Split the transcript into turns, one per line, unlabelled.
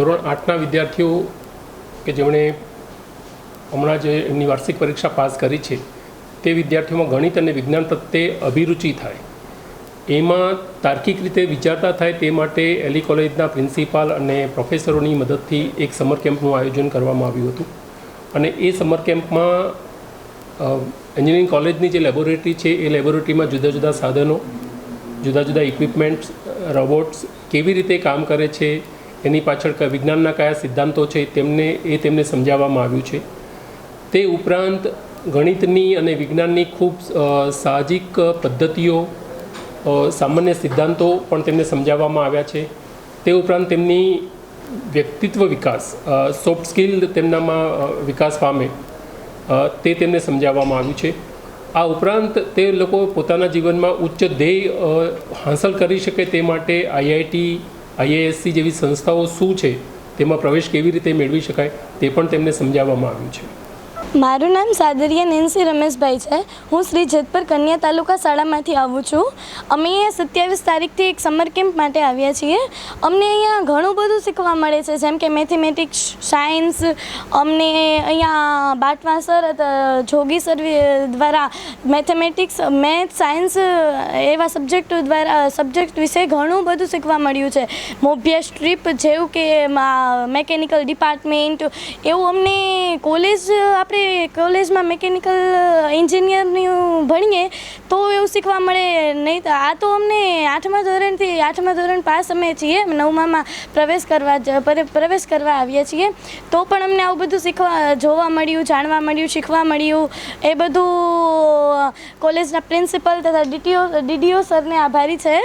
ધોરણ આઠના વિદ્યાર્થીઓ કે જેમણે હમણાં જે એમની વાર્ષિક પરીક્ષા પાસ કરી છે, તે વિદ્યાર્થીઓમાં ગણિત અને વિજ્ઞાન પ્રત્યે અભિરુચિ થાય. એમાં તાર્કિક રીતે વિચારતા થાય તે માટે એલી કોલેજના પ્રિન્સિપાલ અને પ્રોફેસરોની મદદથી એક સમર કેમ્પનું આયોજન કરવામાં આવ્યું હતું. અને એ સમર કેમ્પમાં એન્જિનિયરિંગ કોલેજની જે લેબોરેટરી છે, એ લેબોરેટરીમાં જુદા જુદા સાધનો, જુદા જુદા ઇક્વિપમેન્ટ્સ, રોબોટ્સ કેવી રીતે કામ કરે છે એની પાછળ કયા વિજ્ઞાનના કયા સિદ્ધાંતો છે, તેમને, એ તેમને સમજાવવામાં આવ્યું છે. તે ઉપરાંત ગણિતની અને વિજ્ઞાનની ખૂબ સાહજિક પદ્ધતિઓ સામાન્ય સિદ્ધાંતો પણ તેમને સમજાવવામાં આવ્યા છે. તે ઉપરાંત તેમની વ્યક્તિત્વ વિકાસ સોફ્ટ સ્કિલ તેમનામાં વિકાસ પામે તે તેમને સમજાવવામાં આવ્યું છે. આ ઉપરાંત તે લોકો પોતાના જીવનમાં ઉચ્ચ ધ્યેય હાંસલ કરી શકે તે માટે આઈઆઈટી આઈએએસસી જેવી સંસ્થાઓ શું છે? તેમાં પ્રવેશ કેવી રીતે મેળવી શકાય? તે પણ તેમને સમજાવવામાં આવ્યું છે.
મારું નામ સાદરિયા નેન્સી રમેશભાઈ છે. હું શ્રી જેતપર કન્યા તાલુકા શાળામાંથી આવું છું. અમે અહીંયા સત્યાવીસ તારીખથી એક સમર કેમ્પ માટે આવ્યા છીએ. અમને અહીંયા ઘણું બધું શીખવા મળે છે, જેમ કે મેથેમેટિક્સ સાયન્સ અમને અહીંયા બાટવા સર જોગી સર દ્વારા મેથેમેટિક્સ મેથ સાયન્સ એવા સબ્જેક્ટ દ્વારા સબ્જેક્ટ વિશે ઘણું બધું શીખવા મળ્યું છે. મોભ્ય સ્ટ્રીપ જેવું કે મેકેનિકલ ડિપાર્ટમેન્ટ એવું અમને કોલેજ આપણે કોલેજમાં મેકેનિકલ એન્જિનિયરનું ભણીએ, તો એવું શીખવા મળે. નહીં તો આ તો અમને આઠમા ધોરણથી આઠમા ધોરણ પાસ અમે છીએ, નવમામાં પ્રવેશ કરવા પ્રવેશ કરવા આવ્યા છીએ. તો પણ અમને આવું બધું શીખવા, જોવા મળ્યું, જાણવા મળ્યું, શીખવા મળ્યું. એ બધું, કોલેજના પ્રિન્સિપલ તથા ડીટીઓ, ડીડીઓ સરને આભારી છે.